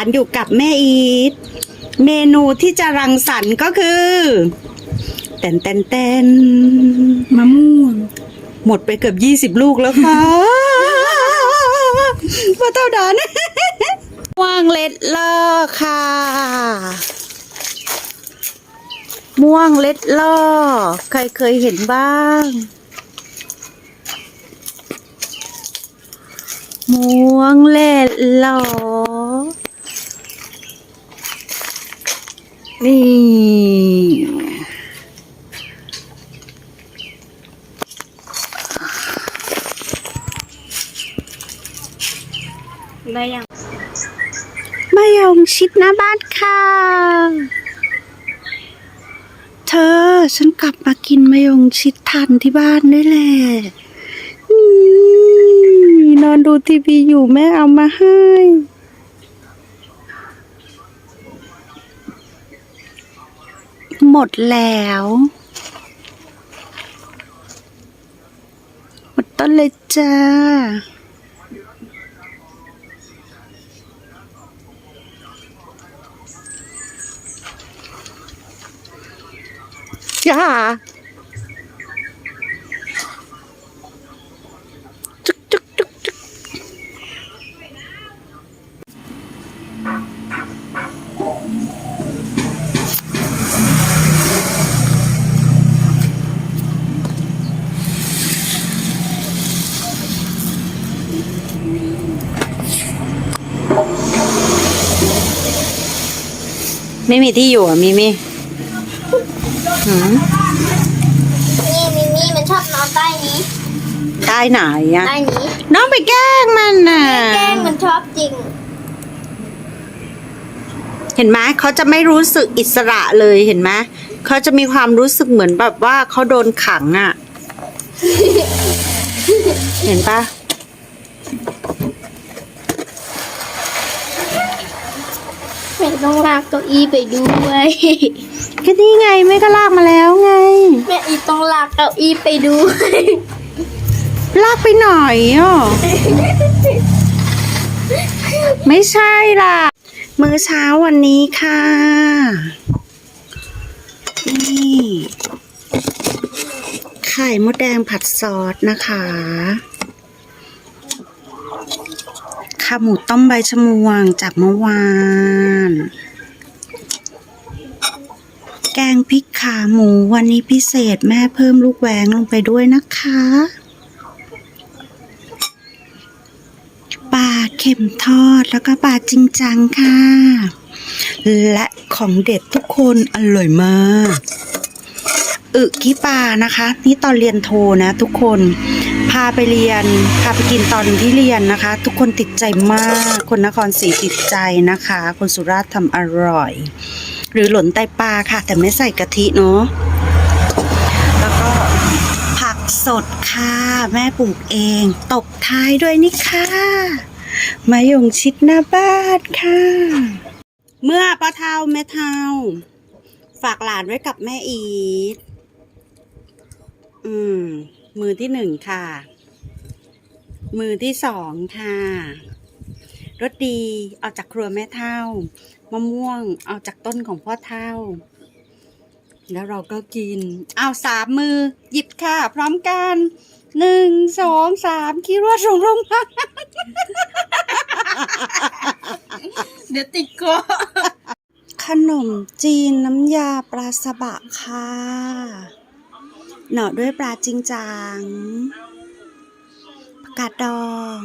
านอยู่กับแม่อีท เมนูที่จะรังสรรค์ก็คือเต้นเต้นเต้นมะม่วง หมดไปเกือบยี่สิบลูกแล้วค่ะพ่อเท่าดานม่วงเล็ดเลอค่ะ ม่วงเล็ดล่อใครเคยเห็นบ้าง ม่วงเล็ดล่อ นี่ ได้ยังมายงชิดหน้าบ้านค่ะ เธอฉันกลับมากินมายงชิดทันที่บ้านด้วยแหละนี่นอนดูทีวีอยู่แม่เอามาให้ หมดแล้ว หมดต้นเลยจ้า จ้าจุกจุกจุกจุก ไม่มีที่อยู่อะมีมีหืมนี่มิมี่มันชอบนอนใต้นี้ ใต้ไหนอะใต้นี้ น้องไปแกล้งมันน่ะ แกล้งมันชอบจริง เห็นไหมเขาจะไม่รู้สึกอิสระเลยเห็นไหมเขาจะมีความรู้สึกเหมือนแบบว่าเขาโดนขังอะ เห็นปะ แม่ต้องลากเก้าอี้ไปด้วยก็นี่ไงแม่ก็ลากมาแล้วไง แม่อีต้องลากเก้าอี้ไปด้วยลากไปหน่อยอะไม่ใช่ล่ะ มื้อเช้าวันนี้ค่ะ นี่ไข่มดแดงผัดซอสนะคะ ขาหมูต้มใบชะมวงจากเมื่อวาน แกงพริกขาหมูวันนี้พิเศษแม่เพิ่มลูกแหวงลงไปด้วยนะคะปลาเข็มทอดแล้วก็ปลาจริงจังค่ะ และของเด็ดทุกคนอร่อยมาก อึกี้ปลานะคะ นี่ตอนเรียนโทนะทุกคนาไปเรียน พาไปกินตอนที่เรียนนะคะ ทุกคนติดใจมาก คนนครศรีติดใจนะคะ คนสุราษฎร์ทำอร่อย หรือหล่นไตปลาค่ะ แต่ไม่ใส่กะทิเนาะแล้วก็ผักสดค่ะ แม่ปลูกเอง ตบท้ายด้วยนี่ค่ะมายงชิดหน้าบ้านค่ะ เมื่อป้าเทาแม่เทาฝากหลานไว้กับแม่อีทอืม มือที่หนึ่งค่ะ มือที่สองค่ะรสดีเอาจากครัวแม่เท่ามะม่วงเอาจากต้นของพ่อเท่า แล้วเราก็กิน เอาสามมือ หยิบค่ะ พร้อมกันหนึ่งสองสามคิดว่าส่งลงมาเดี๋ยวติดคอขนมจีนน้ำยาปลาสบะค่ะเหนาะด้วยปลาจริงจัง ผักกาดดอง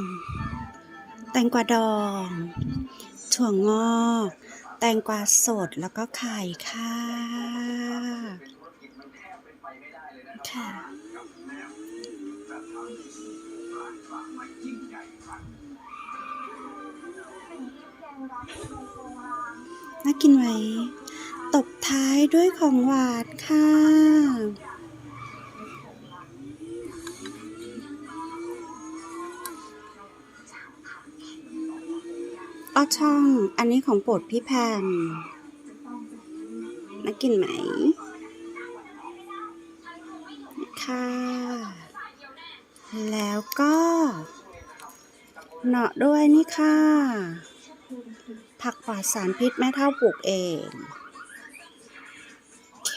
แตงกวาดอง ถั่วงอกแตงกวาสดแล้วก็ไข่ค่ะ ค่ะ น่ากินไหม ตบท้ายด้วยของหวานค่ะ อ้อช่อง อันนี้ของโปรดพี่แพมน่ากินไหม ค่ะ แล้วก็เนาะด้วยนี่ค่ะ ผักปลอดสารพิษแม่เท่าปลูกเองโอเค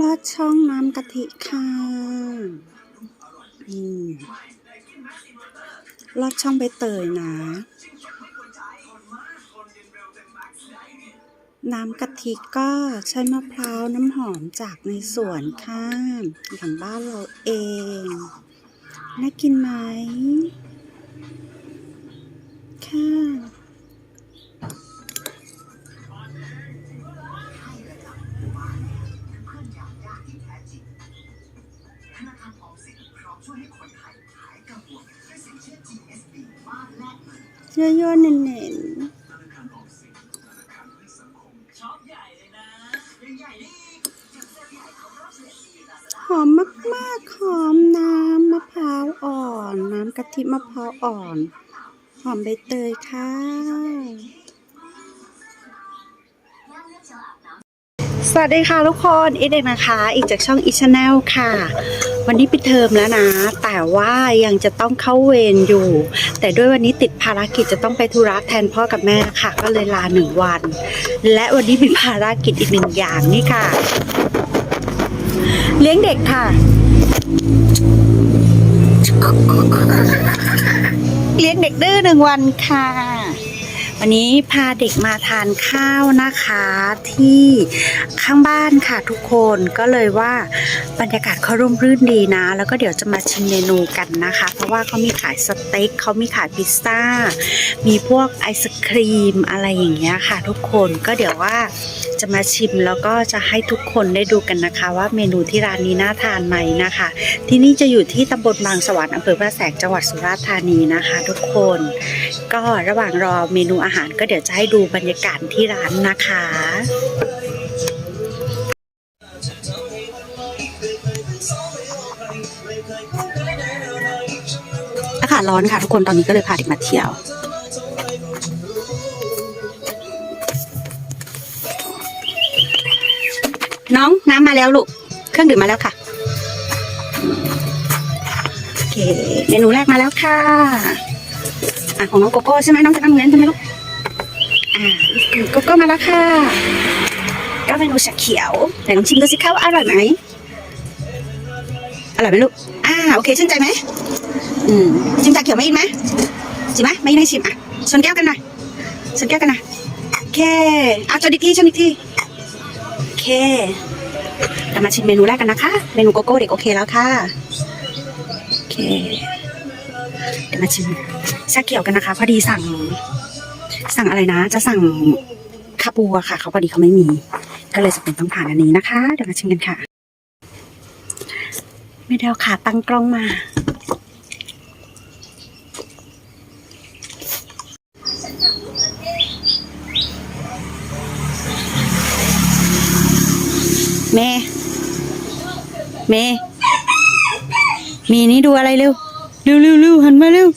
ลอดช่องน้ำกะทิค่ะ อืม ลอดช่องใบเตยนะ น้ำกะทิก็ใช้มะพร้าวน้ำหอมจากในสวนค่ะของบ้านเราเอง น่ากินไหม ยอๆเน่นๆหอมมากๆหอมน้ำมะพร้าวอ่อน น้ำกะทิมะพร้าวอ่อน หอมใบเตยค่ะ สวัสดีค่ะทุกคนอีเด็กนะคะ อีกจากช่องอีชแนลค่ะ วันนี้ปิดเทอมแล้วนะ แต่ว่ายังจะต้องเข้าเวรอยู่ แต่ด้วยวันนี้ติดภารกิจจะต้องไปธุระแทนพ่อกับแม่ค่ะ ก็เลยลาหนึ่งวัน และวันนี้มีภารกิจอีกหนึ่งอย่างนี่ค่ะ เลี้ยงเด็กค่ะ เลี้ยงเด็กดื้อหนึ่งวันค่ะ วันนี้พาเด็กมาทานข้าวนะคะที่ข้างบ้านค่ะทุกคนก็เลยว่าบรรยากาศเขาร่มรื่นดีนะ แล้วก็เดี๋ยวจะมาชิมเมนูกันนะคะ เพราะว่าเขามีขายสเต็กเขามีขายพิซซ่า มีพวกไอศครีมอะไรอย่างเงี้ยค่ะ ทุกคนก็เดี๋ยวว่าจะมาชิมแล้วก็จะให้ทุกคนได้ดูกันนะคะ ว่าเมนูที่ร้านนี้น่าทานไหมนะคะ ที่นี่จะอยู่ที่ตำบลบางสวรรค์อำเภอพระแสงจังหวัดสุราษฎร์ธานีนะคะ ทุกคน ก็ระหว่างรอเมนูอาาหารก็เดี๋ยวจะให้ดูบรรยากาศที่ร้านนะคะอากาศร้อนค่ะทุกคนตอนนี้ก็เลยพาเด็กมาเที่ยวน้องน้ำมาแล้วลูก เครื่องดื่มมาแล้วค่ะ โอเค เมนูแรกมาแล้วค่ะ อะ ของน้องโกโก้ใช่ไหมน้องจะนั่งเล่นใช่ไหมลูก โกโก้มาแล้วค่ะก็เมนูชาเขียวไหนลองชิมดูสิคะว่าอร่อยไหมอร่อยไหมลูกอ่าโอเคชื่นใจไหมอืมชิมชาเขียวไหมอีกไหมชิมไหมไม่ได้ชิมอะชนแก้วกันหน่อยชนแก้วกันน่อยโอเคเอาชนอีกทีชนอีกทีโอเคเรามาชิมเมนูแรกกันนะคะ เมนูโกโก้เด็กโอเคแล้วค่ะโอเคเดี๋ยวมาชิมชาเขียวกันนะคะ พอดีสั่ง สั่งอะไรนะ จะสั่งคาปูอะค่ะ เขาพอดีเขาไม่มี ก็เลยจะเป็นต้องผ่านอันนี้นะคะ เดี๋ยวมาชิมกันค่ะ ไม่ได้เอาขาตั้งกล้องมา เม เม มีนี่ดูอะไรเร็ว เร็วเร็วเร็วหันมาเร็ว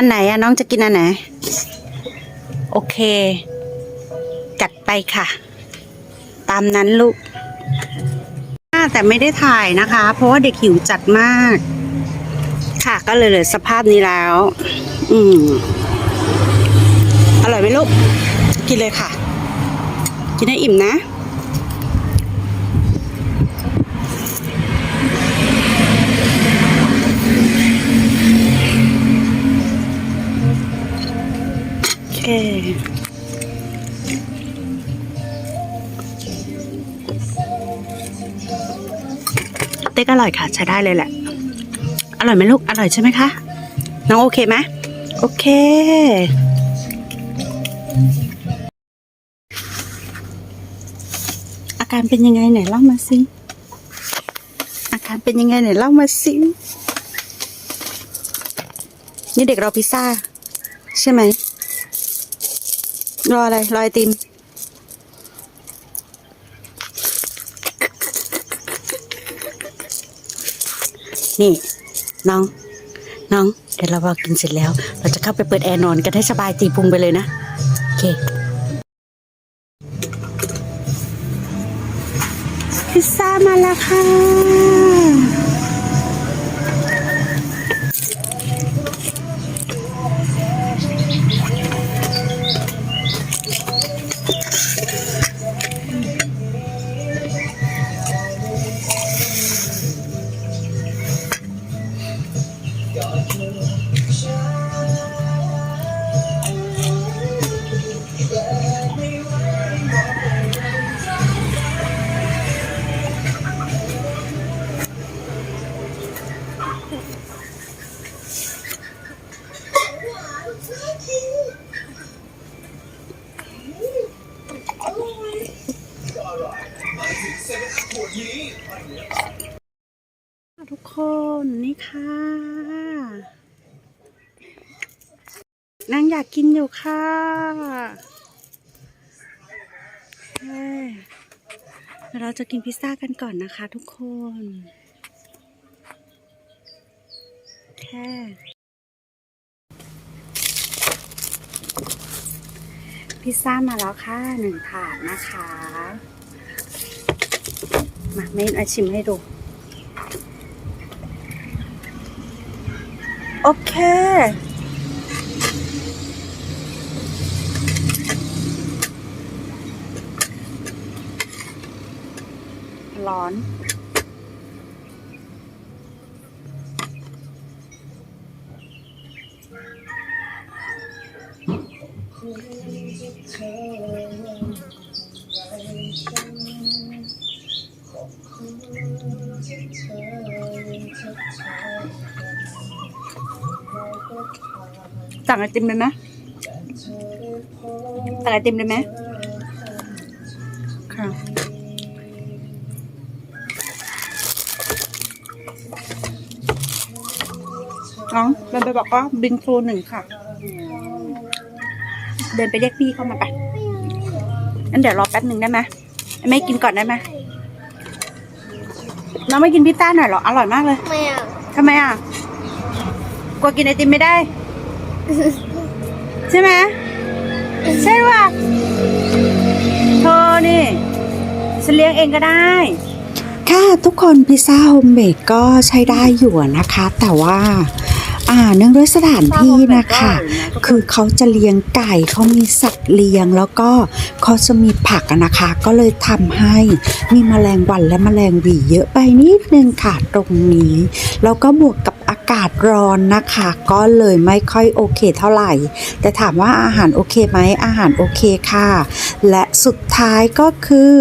อันไหนอะน้องจะกินอันไหน โอเค จัดไปค่ะ ตามนั้นลูก แต่ไม่ได้ถ่ายนะคะ เพราะว่าเด็กหิวจัดมาก ค่ะก็เลยเหลือสภาพนี้แล้ว อืม อร่อยไหมลูก กินเลยค่ะ กินให้อิ่มนะ เคเต็กอร่อยค่ะ ใช้ได้เลยแหละ อร่อยไหมลูก อร่อยใช่ไหมคะ น้องโอเคไหมโอเค อาการเป็นยังไงไหนเล่ามาสิ อาการเป็นยังไงไหนเล่ามาสิ นี่เด็กเรอพิซซ่า ใช่ไหม รออะไรรอไอติมนี่ น้อง น้อง เดี๋ยวเราพอกินเสร็จแล้ว เราจะเข้าไปเปิดแอร์นอนกันให้สบายตีพุงไปเลยนะ โอเคพิซซ่ามาแล้วค่ะ ทุกคนนี่ค่ะ นางอยากกินอยู่ค่ะเราจะกินพิซซ่ากันก่อนนะคะทุกคนแค่พิซซ่ามาแล้วค่ะหนึ่งถาดนะคะ มาเมนอชิมให้ดู โอเค ร้อน สั่งไอติมเลยไหมสั่งไอติมเลยไหมค่ะน้องเดินไปบอกว่าบิงครูหนึ่งค่ะ เดินไปเรียกพี่เข้ามาไปงั้นเดี๋ยวรอแป๊บหนึ่งได้ไหมไม่กินก่อนได้ไหมน้องไม่กินพิซซ่าหน่อยเหรอ อร่อยมากเลยไม่เอาทำไมอะ กลัวกินไอติมไม่ได้ ใช่ไหมใช่ป่ะเธอนี่ฉันเลี้ยงเองก็ได้ ค่ะทุกคนพิซซ่าโฮมเมดก็ใช้ได้อยู่นะคะ แต่ว่าอ่าเนื่องด้วยสถานที่นะคะ คือเขาจะเลี้ยงไก่เขามีสัตว์เลี้ยงแล้วก็เขาจะมีผักนะคะ ก็เลยทำให้มีแมลงวันและแมลงหวีเยอะไปนิดนึงค่ะตรงนี้ แล้วก็บวกกับากาศร้อนนะคะ ก็เลยไม่ค่อยโอเคเท่าไหร่ แต่ถามว่าอาหารโอเคไหมอาหารโอเคค่ะ และสุดท้ายก็คือ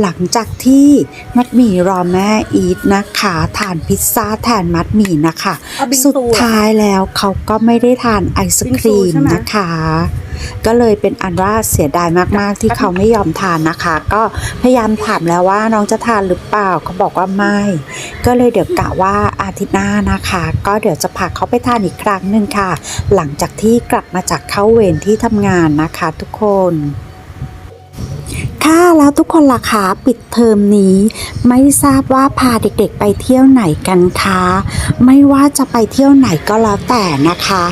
หลังจากที่มัดหมี่รอแม่อีทนะคะทานพิซซ่าแทนมัดหมี่นะคะเอาบิงซูสุดท้ายแล้วเขาก็ไม่ได้ทานไอศครีบิงซูมใช่ไหมนะคะก็เลยเป็นอันว่าเสียดายมากๆ ที่เขาไม่ยอมทานนะคะ ก็พยายามถามแล้วว่าน้องจะทานหรือเปล่าเขาบอกว่าไม่ ก็เลยเดี๋ยวกะว่าอาทิตย์หน้านะคะ ก็เดี๋ยวจะพาเขาไปทานอีกครั้งหนึ่งค่ะ หลังจากที่กลับมาจากเข้าเวรที่ทำงานนะคะทุกคน ค่ะแล้วทุกคนล่ะคะปิดเทอมนี้ ไม่ทราบว่าพาเด็กๆไปเที่ยวไหนกันคะไม่ว่าจะไปเที่ยวไหนก็แล้วแต่นะคะ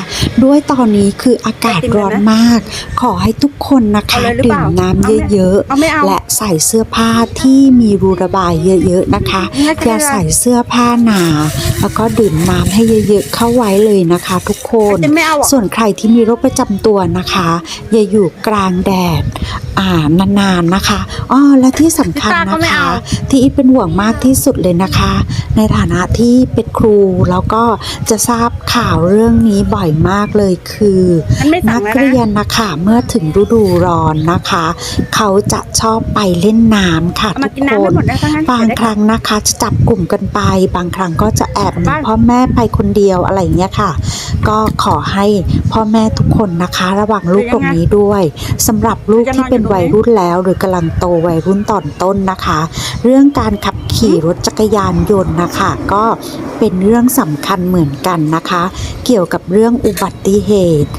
ด้วยตอนนี้คืออากาศร้อนมาก ขอให้ทุกคนนะคะเอาเลยหรือเปดื่ล่ามน้ำเยอะเอาไม่เอาๆและใส่เสื้อผ้าที่มีรูระบายเยอะๆนะคะงั้นจะอย่าได้ใส่เสื้อผ้าหนา แล้วก็ดื่มน้ำให้เยอะๆเข้าไว้เลยนะคะ ทุกคนจะไม่เอาอะส่วนใครที่มีโรคประจำตัวนะคะ อย่าอยู่กลางแดดอ่านานๆนะคะอ้อและที่สำคัญพิซซ่าก็นะไม่คะเอาที่อีทเป็นห่วงมากที่สุดเลยนะคะ ในฐานะที่เป็นครูแล้วก็จะทราบข่าวเรื่องนี้บ่อยมากเลยคือมันไม่สั่นังกแล้วเรียนะนนะคะเมื่อถึงฤดูร้อนนะคะ เขาจะชอบไปเล่นน้ำค่ะเอาทุมากกินคน้ำไม่นหมดนะทั้งนั้นบางเดี๋ยวคได้รั้งนะคะจะจับกลุ่มกันไป บางครั้งก็จะแอบหนีบ้านพ่อแม่ไปคนเดียวอะไรอย่างเงี้ยค่ะ ก็ขอให้พ่อแม่ทุกคนนะคะ ระวังลูกตรงนี้ด้วยสำหรับลูกที่เป็นวัยรุ่นแล้วหรือกำลังโตวัยรุ่นตอนต้นนะคะ เรื่องการขับ ขี่ขี่รถจักรยานยนต์นะคะ ก็เป็นเรื่องสำคัญเหมือนกันนะคะ เกี่ยวกับเรื่องอุบัติเหตุ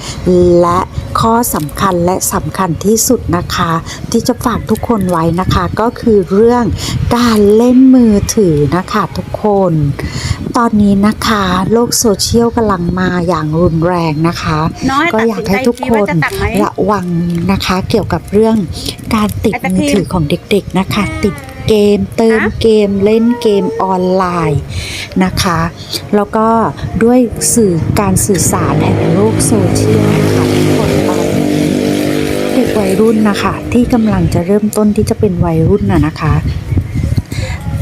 และข้อสำคัญและสำคัญที่สุดนะคะ ที่จะฝากทุกคนไว้นะคะ ก็คือเรื่องการเล่นมือถือนะคะทุกคน ตอนนี้นะคะโลกโซเชียลกำลังมาอย่างรุนแรงนะคะน้อยก็ตัดอยากสินใจให้ทุกทีคว่านจะตักไหมระวังนะคะ เกี่ยวกับเรื่องการติดไอศกรีมมือถือของเด็กๆนะคะติด เกม เติมฮะเกมเล่นเกมออนไลน์นะคะ แล้วก็ด้วยสื่อการสื่อสารแห่งโลกโซเชียลนะคะทุกคนตอนนี้เด็กวัยรุ่นนะคะ ที่กำลังจะเริ่มต้นที่จะเป็นวัยรุ่นน่ะนะคะ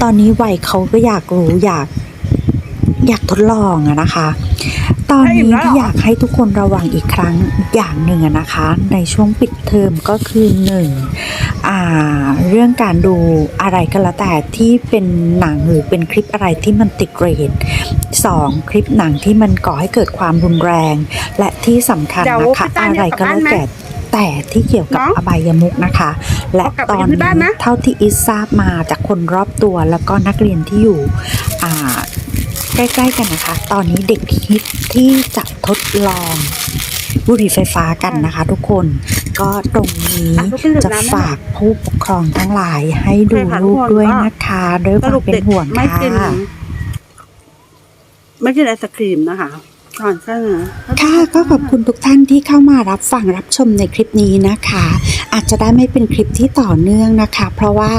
ตอนนี้วัยเขาก็อยากรู้อยาก อยากทดลองอะนะคะ ตอนนี้ที่อยากให้ทุกคนระวังอีกครั้งอย่างหนึ่งอะนะคะ ในช่วงปิดเทอมก็คือหนึ่งอ่าเรื่องการดูอะไรก็แล้วแต่ที่เป็นหนังหรือเป็นคลิปอะไรที่มันติดเรทสองคลิปหนังที่มันก่อให้เกิดความรุนแรง และที่สำคัญเดี๋ยวนะคะพี่ต้าอะไรก็แล้วเนี่ยกลับบ้านไหมแต่แต่ที่เกี่ยวกับน้องอบายมุกนะคะ และเอากลับไปตอนที่บ้านี้นนะเท่าที่อิสทราบมาจากคนรอบตัวแล้วก็นักเรียนที่อยู่อ่า ใกล้ๆกันนะคะ ตอนนี้เด็กฮิตที่จะทดลองบุหรี่ไฟฟ้ากันนะคะ ทุกคนก็ตรงนี้จะฝากผู้ปกครองทั้งหลายให้ดูลูกด้วยนะคะด้วยความเป็นห่วงไม่กินค่ะไม่กินไอศครีมนะคะ ก่อนเสนอค่ะก็ขอบคุณทุกท่านที่เข้ามารับฟังรับชมในคลิปนี้นะคะ อาจจะได้ไม่เป็นคลิปที่ต่อเนื่องนะคะ เพราะว่า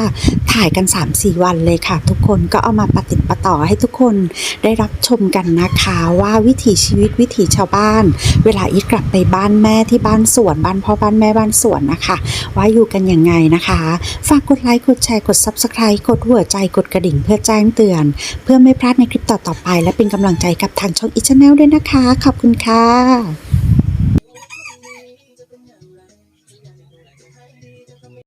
ถ่ายกัน 3-4 วันเลยค่ะ ทุกคนก็เอามาปฏิดประต่อให้ทุกคนได้รับชมกันนะคะว่าวิถีชีวิตวิถีชาวบ้าน เวลาอีทกลับไปบ้านแม่ที่บ้านสวนบ้านพ่อบ้านแม่บ้านสวนนะคะ ว่าอยู่กันยังไงนะคะ ฝากกดไลค์กดแชร์กด Subscribe กดหัวใจกดกระดิ่งเพื่อแจ้งเตือน เพื่อไม่พลาดในคลิปต่อๆไป และเป็นกำลังใจกับทางช่องอีชแนลด้วยนะคะนะคะ ขอบคุณค่ะ